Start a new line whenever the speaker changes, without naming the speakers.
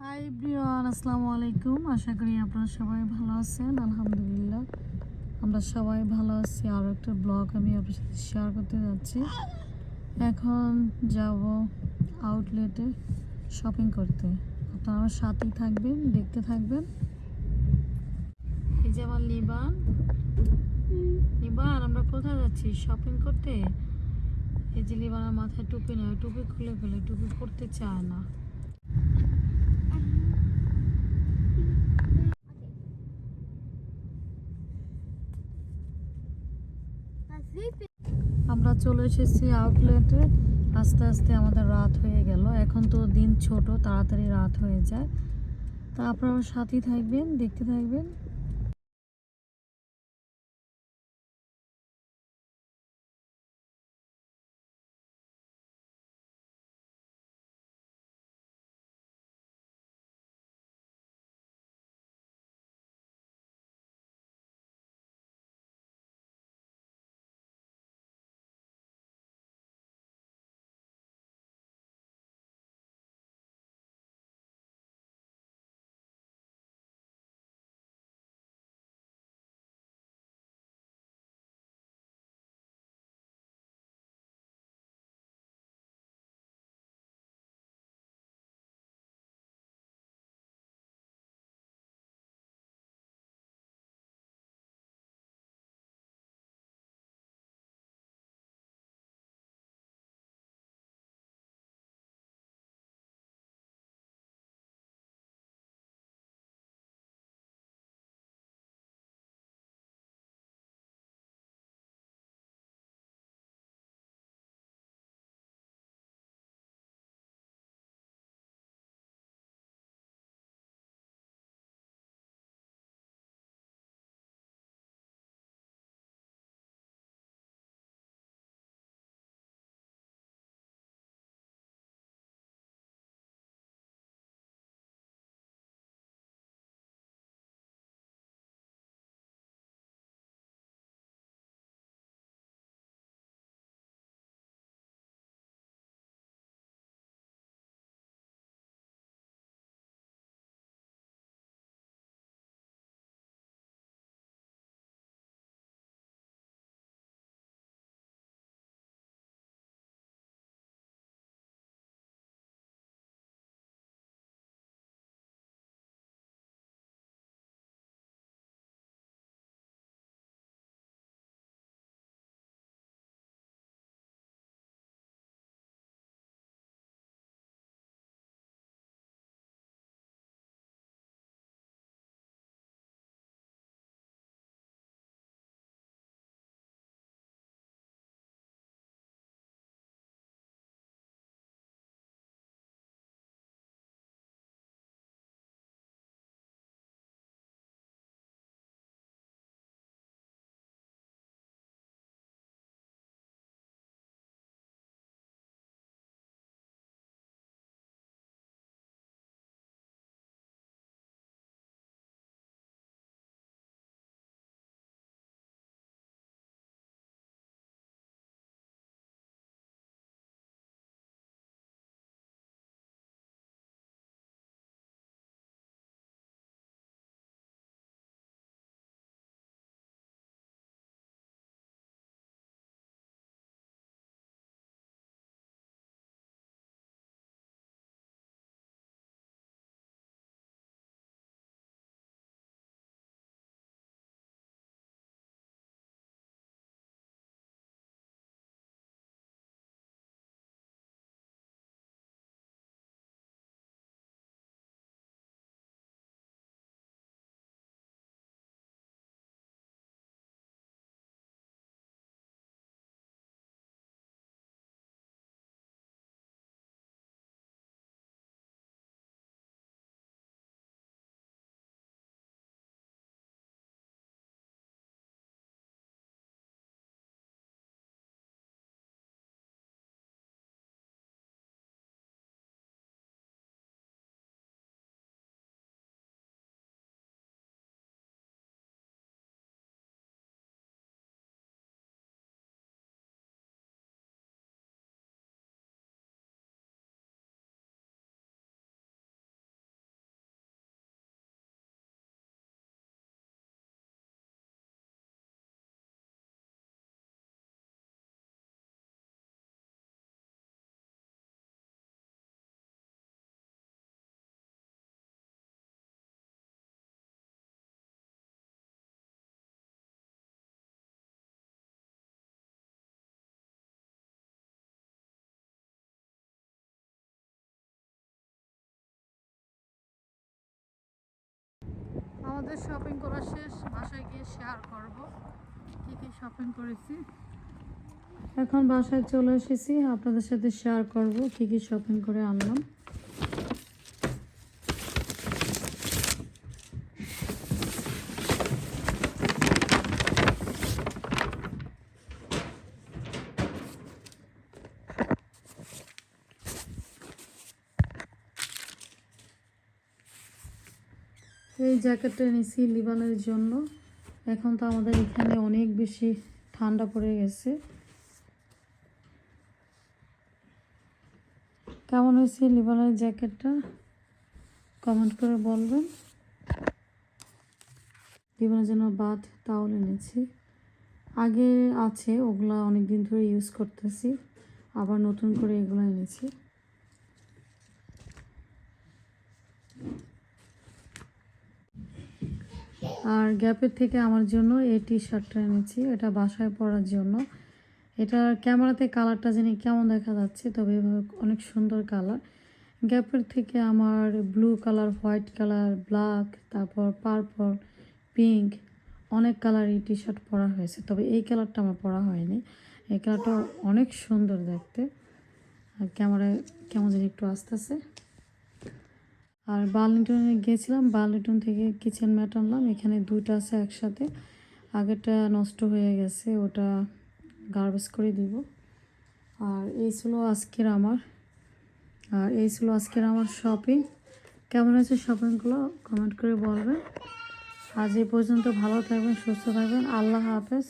High Brian আসসালামু আলাইকুম আশা করি আপনারা সবাই ভালো আছেন আলহামদুলিল্লাহ আমরা সবাই ভালো আছি আরও একটা ব্লগ আমি আপনার সাথে শেয়ার করতে যাচ্ছি এখন যাব আউটলেটে শপিং করতে আপনারা আমার সাথেই থাকবেন দেখতে থাকবেন এই যে আমার লিবান লিবান আমরা কোথায় যাচ্ছি শপিং করতে এই যে লিবানের মাথায় টুপি নেই টুপি খুলে ফেলে টুপি পরতে চায় না আমরা চলে এসেছি আউটলেটে আস্তে আস্তে আমাদের রাত হয়ে গেল। এখন তো দিন ছোট, তাড়াতাড়ি রাত হয়ে যায়। তা আপনারা সাথেই থাকবেন, দেখতে থাকবেন। আমাদের শপিং করা শেষ, বাসায় গিয়ে শেয়ার করব। কি কি শপিং করেছি? এখন বাসায় চলে এসেছি, আপনাদের সাথে শেয়ার করব কি কি শপিং করে আনলাম। এই জ্যাকেটটা এনেছি লিবানের জন্য। এখন তো আমাদের এখানে অনেক বেশি ঠান্ডা পড়ে গেছে। কেমন হয়েছে লিবানের জ্যাকেটটা? কমেন্ট করে বলবেন। লিবানের জন্য বাদ তাওল এনেছি। আগে আছে, ওগুলা অনেক দিন ধরে ইউজ করতেছি। আবার নতুন করে এগুলো এনেছি। আর গ্যাপের থেকে আমার জন্য এই টি শার্টটা এনেছি। এটা বাসায় পরার জন্য। এটা ক্যামেরাতে কালারটা জানি কেমন দেখা যাচ্ছে, তবে এভাবে অনেক সুন্দর কালার। গ্যাপের থেকে আমার blue colour white colour black তারপর পার্পল পিঙ্ক অনেক কালারই টি শার্ট পরা হয়েছে। তবে এই কালারটা আমার পরা হয়নি। এই কালারটা অনেক সুন্দর দেখতে। আর ক্যামেরায় কেমন জানি একটু আসতেছে। আর বার্লিংটনে গিয়েছিলাম বার্লিংটন থেকে কিচেন ম্যাট আনলাম। এখানে দুইটা আছে একসাথে। আগেরটা নষ্ট হয়ে গেছে, ওটা গার্বেজ করে দিব। আর এই ছিল আজকের আমার। আর এই ছিল আজকের আমার শপিং কেমন আছে শপিংগুলো কমেন্ট করে বলবেন। আজ এই পর্যন্ত ভালো থাকবেন, সুস্থ থাকবেন। আল্লাহ হাফেজ।